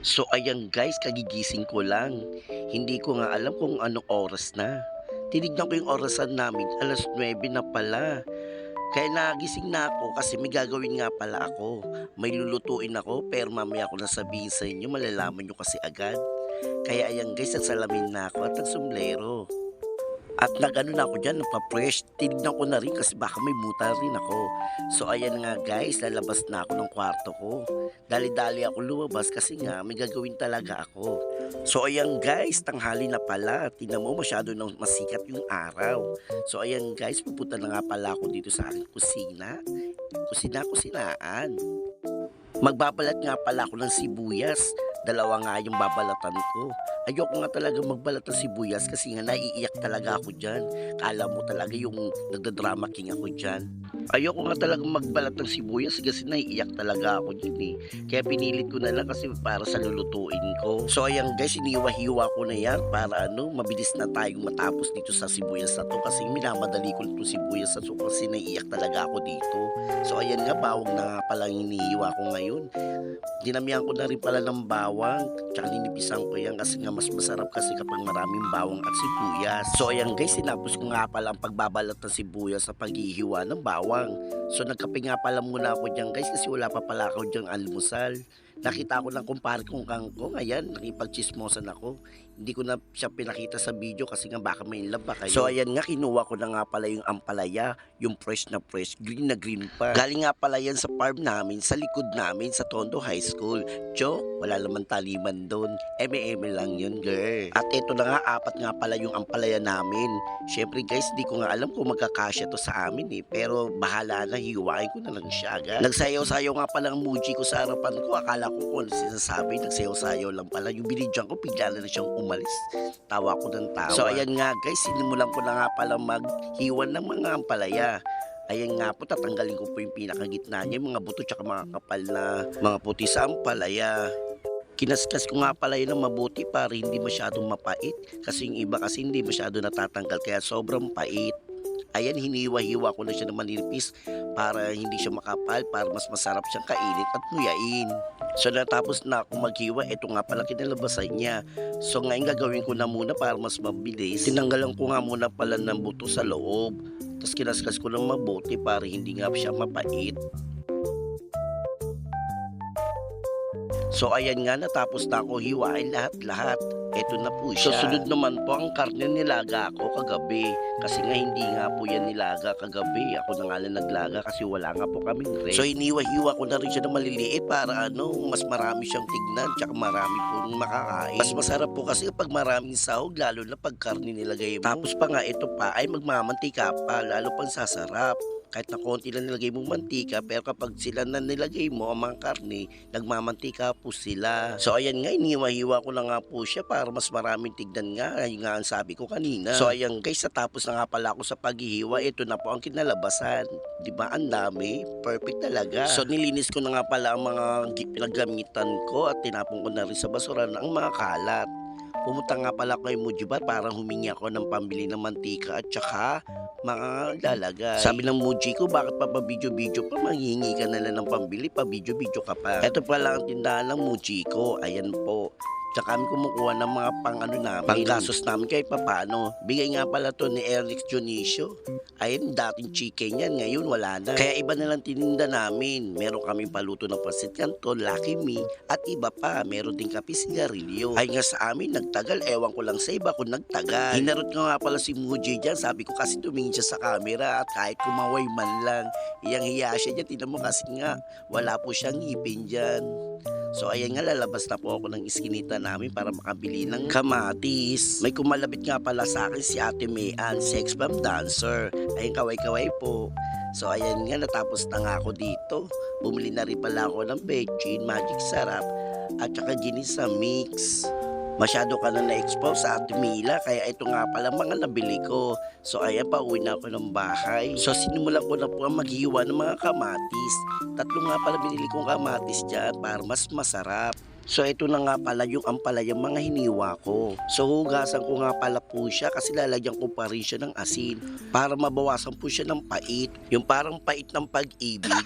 So ayan guys, kagigising ko lang. Hindi ko nga alam kung anong oras na. Tinignan ko yung orasan namin, alas 9 na pala. Kaya nagising na ako kasi may gagawin nga pala ako. May lulutuin ako pero mamaya ko na sabihin sa inyo, malalaman nyo kasi agad. Kaya ayan guys, nagsalamin na ako at nagsumlero. At nagano na ako dyan, nagpa-fresh. Tinignan ko na rin kasi baka may buta rin ako. So ayan nga guys, lalabas na ako ng kwarto ko. Dali-dali ako lumabas kasi nga may gagawin talaga ako. So ayan guys, tanghali na pala. Tingnan mo masyado nang masikat yung araw. So ayan guys, pupunta na nga pala ako dito sa aking kusina. Kusina, kusinaan. Magbabalat nga pala ako ng sibuyas. Dalawa nga yung babalatan ko. Ayoko nga talaga magbalat ng sibuyas kasi nga naiiyak talaga ako dyan. Kala mo talaga yung nagdadrama king ako dyan. Ayoko nga talaga magbalat ng sibuyas kasi naiiyak talaga ako dyan eh. Kaya pinilit ko na lang kasi para sa lulutuin ko. So ayan guys, iniwa-hiwa ko na yan para ano, mabilis na tayong matapos dito sa sibuyas na to kasi minamadali ko itong sibuyas na to kasi naiiyak talaga ako dito. So ayan nga, bawang na nga pala yung inihiwa ko ngayon. Dinamihan ko na rin pala ng bawang, tsaka ninipisan ko yan kasi nga mas masarap kasi kapag maraming bawang at sibuyas. So ayan guys, sinapos ko nga pala ang pagbabalat ng sibuyas sa paghihiwa ng bawang. So nagkape nga pala muna ako dyan guys kasi wala pa pala ako dyan almusal. Nakita ko lang kumpare kong kangkong, ayan, nakipagchismosan ako. Hindi ko na siya pinakita sa video kasi nga baka may love pa kayo. So ayan nga, kinuha ko na nga pala yung ampalaya, yung fresh na fresh, green na green pa. Galing nga pala yan sa farm namin, sa likod namin, sa Tondo High School. Cho, wala naman taliman doon. Eme-eme lang yun, girl. At ito na nga, apat nga pala yung ampalaya namin. Siyempre guys, di ko nga alam kung magkakasya to sa amin eh. Pero bahala na, hiwain ko na lang siya agad. Nagsayaw-sayaw nga pala ang muji ko sa harapan ko. Akala ko kung ano sinasabi, nagsayaw-sayaw lang pala. Yung binidyan ko, bigla na siyang umalis. Tawa ko ng tawa. So ayan nga guys, sinimulan ko na nga pala maghiwan ng mga ampalaya. Ayan nga po, tatanggalin ko po yung pinakagitna niya, yung mga buto tsaka mga kapal na mga puti sa ampalaya. Kinaskas ko nga pala yun ng mabuti para hindi masyadong mapait. Kasi yung iba kasi hindi masyado natatanggal kaya sobrang pait. Ayan, hiniwa-hiwa ko na siya ng manipis para hindi siya makapal, para mas masarap siyang kainit at nguyain. So natapos na ako maghiwa, ito nga pala kinalabasan niya. So ngayon gagawin ko na muna para mas mabilis. Tinanggalan ko nga muna pala ng buto sa loob. Tapos kinaskas ko ng mabuti para hindi nga siya mapait. So ayan nga, natapos na ako hiwain lahat-lahat. Ito na po siya. So sunod naman po ang karne nilaga ako kagabi. Kasi nga hindi nga po yan nilaga kagabi. Ako na nga lang naglaga kasi wala nga po kaming rest. So iniwa-hiwa ko na rin siya na maliliit para ano, mas marami siyang tignan tsaka marami pong makakain. Mas masarap po kasi kapag maraming sahog lalo na pag karne nilagay mo. Tapos pa nga ito pa ay magmamantika pa lalo pang sasarap kahit na konti lang nilagay mong mantika pero kapag sila na nilagay mo ang mga karne nagmamantika po sila. So ayan nga iniwa-hiwa ko na nga po siya para mas maraming tignan nga. Yun nga ang sabi ko kanina. So ayan guys natapos na nga pala ako sa paghihiwa. Ito na po ang kinalabasan. Di ba? Ang dami. Perfect talaga. So nilinis ko na nga pala ang mga pinaggamitan ko at tinapon ko na rin sa basura ang mga kalat Pumunta nga pala kay Mujibar para humingi ako ng pambili ng mantika at saka mga lalagay. Sabi ng Muji ko, bakit pa pa-video-video pa? Manghingi ka na lang ng pambili, pa-video-video ka pa. Ito pala ang tindahan ng Muji ko. Ayan po. Tsaka kami kumukuha ng mga pang ano namin, pang gastos namin kahit papano. Bigay nga pala to ni Eric Dionisio. Ayun, dating chicken yan, ngayon wala na. Kaya iba na lang tininda namin. Meron kaming paluto ng pasit kanto, Lucky Me, at iba pa. Meron din kape sigarilyo. Ay nga sa amin, nagtagal. Ewan ko lang sa iba kung nagtagal. Hinarot ko nga pala si Muji dyan. Sabi ko kasi tumingin siya sa camera at kahit kumaway man lang. Iyang hiya siya dyan. Tinan mo kasi nga, wala po siyang ngipin dyan. So ayan nga lalabas na po ako ng iskinita namin para makabili ng kamatis. May kumalabit nga pala sa akin si Ate Mayan, sex bomb dancer. Ayun kaway-kaway po. So ayan nga natapos na nga ako dito. Bumili na rin pala ako ng Bechin, Magic Sarap at saka sa Mix. Masyado ka na na-expose sa Ate Mila kaya ito nga pala mga nabili ko. So ayan pa uwi na ako ng bahay. So sinimulan ko na po ang maghiwa ng mga kamatis. Tatlo nga pala binili kong kamatis dyan para mas masarap. So ito na nga pala yung ampalayang mga hiniwa ko. So hugasan ko nga pala po siya kasi lalagyan ko pa rin siya ng asin para mabawasan po siya ng pait. Yung parang pait ng pag-ibig.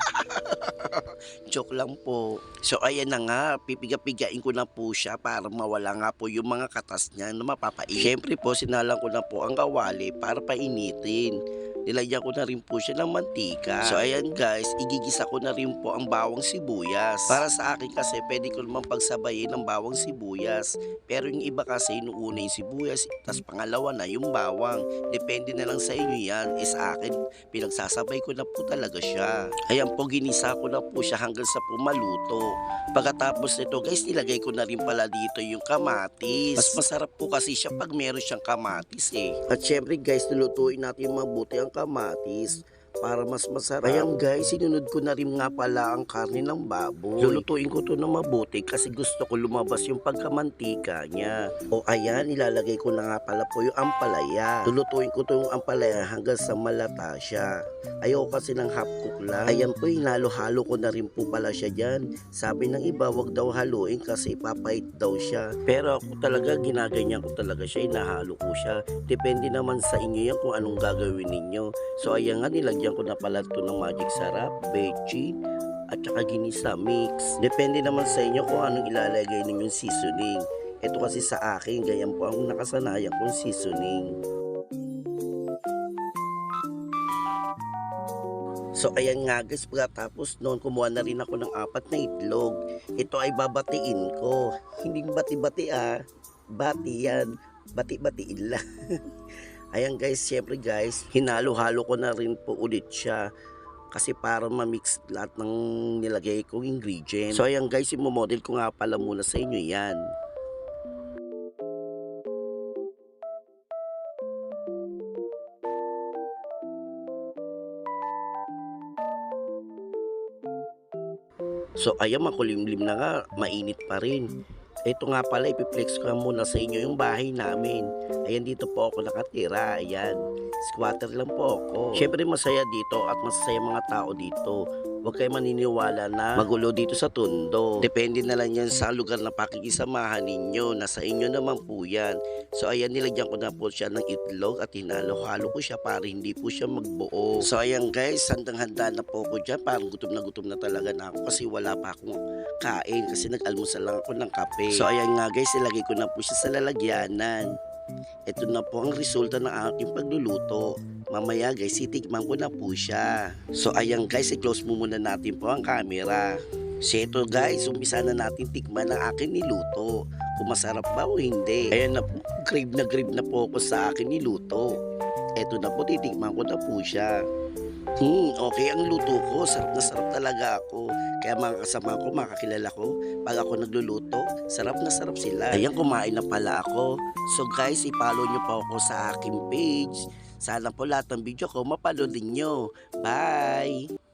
Joke lang po. So ayan na nga, pipiga-pigain ko na po siya para mawala nga po yung mga katas niya na mapapait. Siyempre po, sinalang ko na po ang kawali para painitin. Nilagyan ko na rin po siya ng mantika. So ayan guys, igigisa ko na rin po ang bawang sibuyas. Para sa akin kasi pwede ko naman pagsabayin ng bawang sibuyas. Pero yung iba kasi inuuna yung sibuyas, tapos pangalawa na yung bawang. Depende na lang sa inyo yan. Eh sa akin, pinagsasabay ko na po talaga siya. Ayan po, ginisa ko na po siya hanggang sa pumaluto. Pagkatapos nito guys, nilagay ko na rin pala dito yung kamatis. Mas masarap po kasi siya pag meron siyang kamatis eh. At syempre guys, nilutuin natin mabuti ang kamatis para mas masarap. Ayan guys, sinunod ko na rin nga pala ang karne ng baboy. Lulutuin ko to na mabuti kasi gusto ko lumabas yung pagkamantika niya. O ayan, ilalagay ko na nga pala po yung ampalaya. Lulutuin ko to yung ampalaya hanggang sa malata siya. Ayoko kasi ng half cook lang. Ayan po, hinalo-halo ko na rin po pala siya dyan. Sabi ng iba, wag daw haluin kasi papait daw siya. Pero ako talaga, ginaganyan ko talaga siya, inahalo ko siya. Depende naman sa inyo yan kung anong gagawin ninyo. So ayan nga, nilagyan ko na pala ito ng magic sarap, bechin, at saka ginisa mix. Depende naman sa inyo kung anong ilalagay ninyong seasoning. Ito kasi sa akin, ganyan po ang nakasanayan kong seasoning. So ayan nga guys, pagkatapos noon kumuha na rin ako ng apat na itlog. Ito ay babatiin ko. Hindi bati-bati ah. Bati yan. Bati-batiin lang. ayan guys, syempre guys, hinalo-halo ko na rin po ulit siya. Kasi para ma-mix lahat ng nilagay kong ingredient. So ayan guys, imomodel ko nga pala muna sa inyo yan. So ayan makulimlim na nga, mainit pa rin. Ito nga pala, ipiplex ko muna sa inyo yung bahay namin. Ayan dito po ako nakatira, ayan. Squatter lang po ako. Siyempre masaya dito at masaya mga tao dito. Huwag kayo maniniwala na magulo dito sa Tondo. Depende na lang yan sa lugar na pakikisamahan ninyo. Nasa inyo naman po yan. So ayan, nilagyan ko na po siya ng itlog at hinalo-halo ko siya para hindi po siya magbuo. So ayan guys, handang-handa na po ko dyan. Parang gutom na gutom na talaga na ako kasi wala pa akong kain kasi nag-almusal lang ako ng kape. So ayan nga guys, ilagay ko na po siya sa lalagyanan. Ito na po ang resulta ng aking pagluluto. Mamaya guys, itikman ko na po siya. So ayan guys, i-close mo muna natin po ang camera. So guys, umpisa na natin tikman ang aking niluto. Kung masarap ba o hindi. Ayan na po, grave na grave na po ako sa aking niluto. Ito na po, titikman ko na po siya. Hmm, okay ang luto ko. Sarap na sarap talaga ako. Kaya mga kasama ko, makakilala ko, pag ako nagluluto, sarap na sarap sila. Ayan, kumain na pala ako. So guys, i-follow nyo po ako sa aking page. Sana po lahat ng video ko mapalo din nyo. Bye!